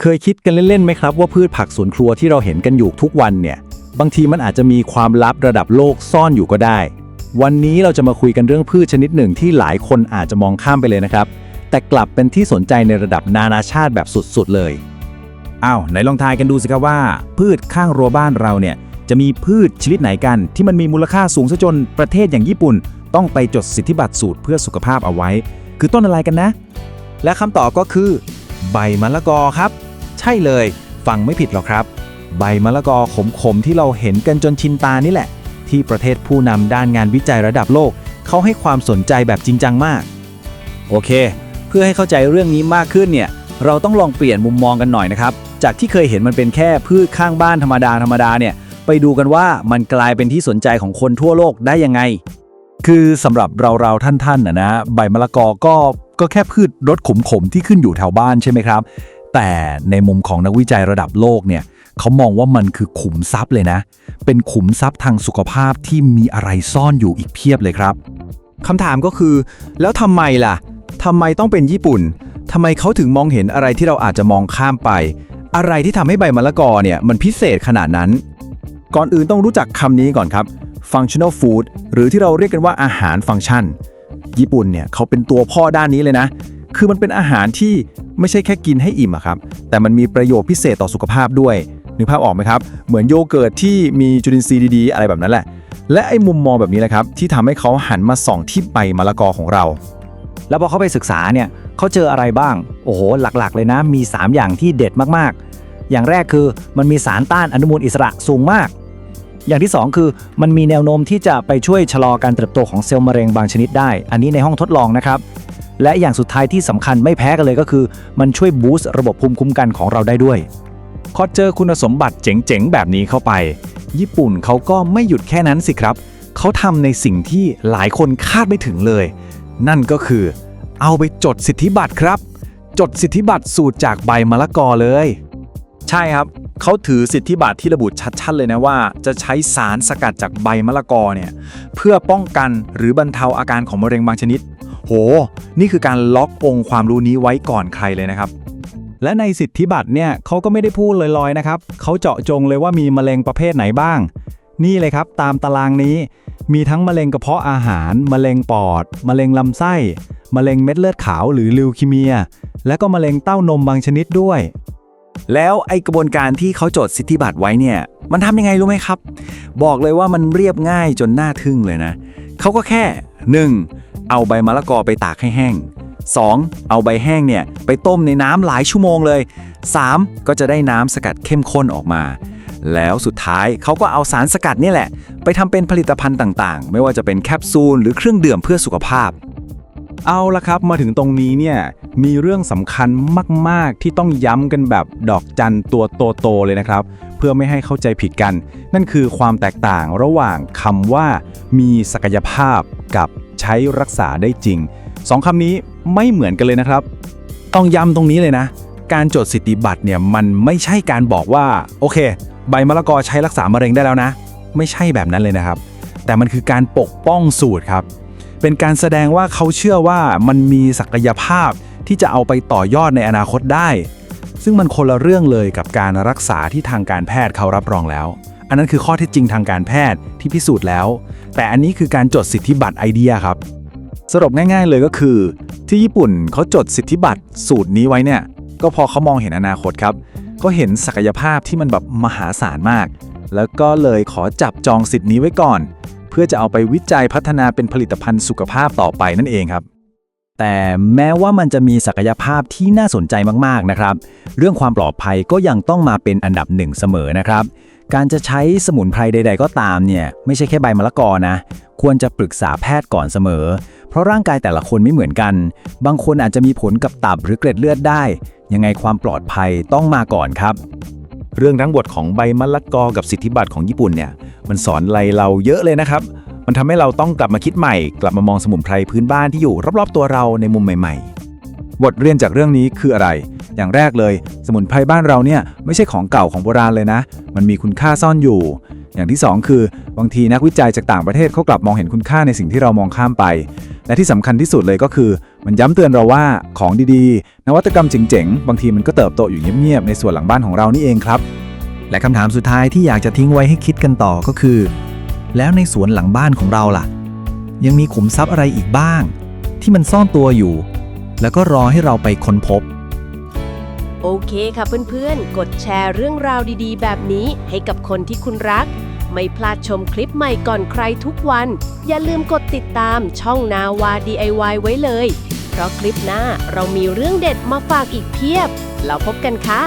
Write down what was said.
เคยคิดกันเล่นๆไหมครับว่าพืชผักสวนครัวที่เราเห็นกันอยู่ทุกวันเนี่ย บางทีมันอาจจะมีความลับระดับโลกซ่อนอยู่ก็ได้ วันนี้เราจะมาคุยกันเรื่องพืชชนิดหนึ่งที่หลายคนอาจจะมองข้ามไปเลยนะครับ แต่กลับเป็นที่สนใจในระดับนานาชาติแบบสุดๆเลยอ้าวไหนลองทายกันดูสิครับว่า พืชข้างรั้วบ้านเราเนี่ยจะมีพืชชนิดไหนกัน ที่มันมีมูลค่าสูงซะจนประเทศอย่างญี่ปุ่น ต้องไปจดสิทธิบัตรสูตรเพื่อสุขภาพเอาไว้ คือต้นอะไรกันนะ และคำตอบก็คือ ใบมะละกอครับใช่เลย ฟังไม่ผิดหรอกครับ ใบมะละกอขมๆที่เราเห็นกันจนชินตานี่แหละ ที่ประเทศผู้นำด้านงานวิจัยระดับโลก เขาให้ความสนใจแบบจริงจังมาก โอเค เพื่อให้เข้าใจเรื่องนี้มากขึ้นเนี่ย เราต้องลองเปลี่ยนมุมมองกันหน่อยนะครับ จากที่เคยเห็นมันเป็นแค่พืชข้างบ้านธรรมดาธรรมดาเนี่ย ไปดูกันว่ามันกลายเป็นที่สนใจของคนทั่วโลกได้ยังไง คือสำหรับเราๆท่านๆนะนะใบมะละกอก็ก็แค่พืชรสขมๆที่ขึ้นอยู่แถวบ้านใช่ไหมครับ แต่ในมุมของนักวิจัยระดับโลกเนี่ยเขามองว่ามันคือขุมทรัพย์เลยนะ เป็นขุมทรัพย์ทางสุขภาพที่มีอะไรซ่อนอยู่อีกเพียบเลยครับคำถามก็คือ แล้วทำไมล่ะทำไมต้องเป็นญี่ปุ่นทำไมเขาถึงมองเห็นอะไรที่เราอาจจะมองข้ามไป อะไรที่ทำให้ใบมะละกอเนี่ยมันพิเศษขนาดนั้น ก่อนอื่นต้องรู้จักคำนี้ก่อนครับ functional food หรือที่เราเรียกกันว่าอาหารฟังก์ชัน ญี่ปุ่นเนี่ยเขาเป็นตัวพ่อด้านนี้เลยนะ คือมันเป็นอาหารที่ ไม่ใช่แค่กินให้อิ่มอะครับ แต่มันมีประโยชน์พิเศษต่อสุขภาพด้วยนึกภาพออกไหมครับ เหมือนโยเกิร์ตที่มีจุลินทรีย์ดีๆ อะไรแบบนั้นแหละ และไอ้มุมมองแบบนี้แหละครับ ที่ทำให้เขาหันมาส่องที่ใบมะละกอของเรา แล้วพอเขาไปศึกษาเนี่ยเขาเจออะไรบ้าง โอ้โห หลักๆ เลยนะ มี 3 อย่างที่เด็ดมากๆ อย่างแรกคือมันมีสารต้านอนุมูลอิสระสูงมาก อย่างที่ 2 คือมันมีแนวโน้มที่จะไปช่วยชะลอการเติบโตของเซลล์มะเร็งบางชนิดได้ อันนี้ในห้องทดลองนะครับ และอย่างสุดท้ายที่สำคัญไม่แพ้กันเลยก็คือ มันช่วยบูสต์ระบบภูมิคุ้มกันของเราได้ด้วย พอเจอคุณสมบัติเจ๋งๆ แบบนี้เข้าไป ญี่ปุ่นเขาก็ไม่หยุดแค่นั้นสิครับ เขาทำในสิ่งที่หลายคนคาดไม่ถึงเลย นั่นก็คือ เอาไปจดสิทธิบัตรครับ จดสิทธิบัตรสูตรจากใบมะละกอเลย ใช่ครับเขาถือสิทธิบัตรที่ระบุชัดๆเลยนะว่า จะใช้สารสกัดจากใบมะละกอเนี่ยเพื่อป้องกันหรือบรรเทาอาการของมะเร็งบางชนิด โห นี่คือการล็อกองค์ความรู้นี้ไว้ก่อนใครเลยนะครับ และในสิทธิบัตรเนี่ยเขาก็ไม่ได้พูดลอยๆนะครับเขาเจาะจงเลยว่ามีมะเร็งประเภทไหนบ้าง นี่เลยครับตามตารางนี้ มีทั้งมะเร็งกระเพาะอาหาร มะเร็งปอด มะเร็งลำไส้ มะเร็งเม็ดเลือดขาวหรือลิวคีเมีย และก็มะเร็งเต้านมบางชนิดด้วยแล้วไอกระบวนการที่เขาจดสิทธิบัตรไว้เนี่ย มันทำยังไงรู้ไหมครับ บอกเลยว่ามันเรียบง่ายจนน่าทึ่งเลยนะ เขาก็แค่ 1. เอาใบมะละกอไปตากให้แห้ง 2. เอาใบแห้งเนี่ยไปต้มในน้ำหลายชั่วโมงเลย 3. ก็จะได้น้ำสกัดเข้มข้นออกมา แล้วสุดท้ายเขาก็เอาสารสกัดนี่แหละ ไปทำเป็นผลิตภัณฑ์ต่างๆ ไม่ว่าจะเป็นแคปซูลหรือเครื่องดื่มเพื่อสุขภาพ เอาละครับมาถึงตรงนี้เนี่ยมีเรื่องสำคัญมาก ๆ ที่ต้องย้ำกันแบบดอกจันตัวโตๆเลยนะครับ เพื่อไม่ให้เข้าใจผิดกัน นั่นคือความแตกต่างระหว่างคำว่า มีศักยภาพ ใช้รักษาได้จริงสองคำนี้ไม่เหมือนกันเลยนะครับ ต้องย้ำตรงนี้เลยนะ การจดสิทธิบัตรเนี่ยมันไม่ใช่การบอกว่า โอเค ใบมะละกอใช้รักษามะเร็งได้แล้วนะ ไม่ใช่แบบนั้นเลยนะครับ แต่มันคือการปกป้องสูตรครับ เป็นการแสดงว่าเขาเชื่อว่ามันมีศักยภาพที่จะเอาไปต่อยอดในอนาคตได้ ซึ่งมันคนละเรื่องเลยกับการรักษาที่ทางการแพทย์เขารับรองแล้ว อันนั้นคือข้อเท็จจริงทางการแพทย์ที่พิสูจน์แล้ว แต่อันนี้คือการจดสิทธิบัตรไอเดียครับ สรุปง่ายๆเลยก็คือ ที่ญี่ปุ่นเขาจดสิทธิบัตรสูตรนี้ไว้เนี่ย ก็พอเขามองเห็นอนาคตครับ ก็เห็นศักยภาพที่มันแบบมหาศาลมาก แล้วก็เลยขอจับจองสิทธิ์นี้ไว้ก่อน เพื่อจะเอาไปวิจัยพัฒนาเป็นผลิตภัณฑ์สุขภาพต่อไปนั่นเองครับ แต่แม้ว่ามันจะมีศักยภาพที่น่าสนใจมากๆนะครับ เรื่องความปลอดภัยก็ยังต้องมาเป็นอันดับหนึ่งเสมอนะครับ การจะใช้สมุนไพรใด ๆ ก็ตามเนี่ยไม่ใช่แค่ใบมะละกอนะ ควรจะปรึกษาแพทย์ก่อนเสมอ เพราะร่างกายแต่ละคนไม่เหมือนกัน บางคนอาจจะมีผลกับตับหรือเกล็ดเลือดได้ ยังไงความปลอดภัยต้องมาก่อนครับเรื่องทั้งบทของใบมะละกอกับสิทธิบัตรของญี่ปุ่นเนี่ยมันสอนอะไรเราเยอะเลยนะครับ มันทำให้เราต้องกลับมาคิดใหม่ กลับมามองสมุนไพรพื้นบ้านที่อยู่รอบๆตัวเราในมุมใหม่ๆ บทเรียนจากเรื่องนี้คืออะไร อย่างแรกเลย สมุนไพรบ้านเราเนี่ยไม่ใช่ของเก่าของโบราณเลยนะ มันมีคุณค่าซ่อนอยู่ อย่างที่สองคือบางทีนักวิจัยจากต่างประเทศเขากลับมองเห็นคุณค่าในสิ่งที่เรามองข้ามไป และที่สำคัญที่สุดเลยก็คือ มันย้ำเตือนเราว่าของดีๆ นวัตกรรมเจ๋งๆ บางทีมันก็เติบโตอยู่เงียบๆในส่วนหลังบ้านของเรานี่เองครับ และคำถามสุดท้ายที่อยากจะทิ้งไว้ให้คิดกันต่อก็คือ แล้วในสวนหลังบ้านของเราล่ะ ยังมีขุมทรัพย์อะไรอีกบ้าง ที่มันซ่อนตัวอยู่ แล้วก็รอให้เราไปค้นพบ โอเคค่ะเพื่อนๆ กดแชร์เรื่องราวดีๆ แบบนี้ให้กับคนที่คุณรัก ไม่พลาดชมคลิปใหม่ก่อนใครทุกวัน อย่าลืมกดติดตามช่องนาวา DIY ไว้เลย เพราะคลิปหน้าเรามีเรื่องเด็ดมาฝากอีกเพียบแล้วพบกันค่ะ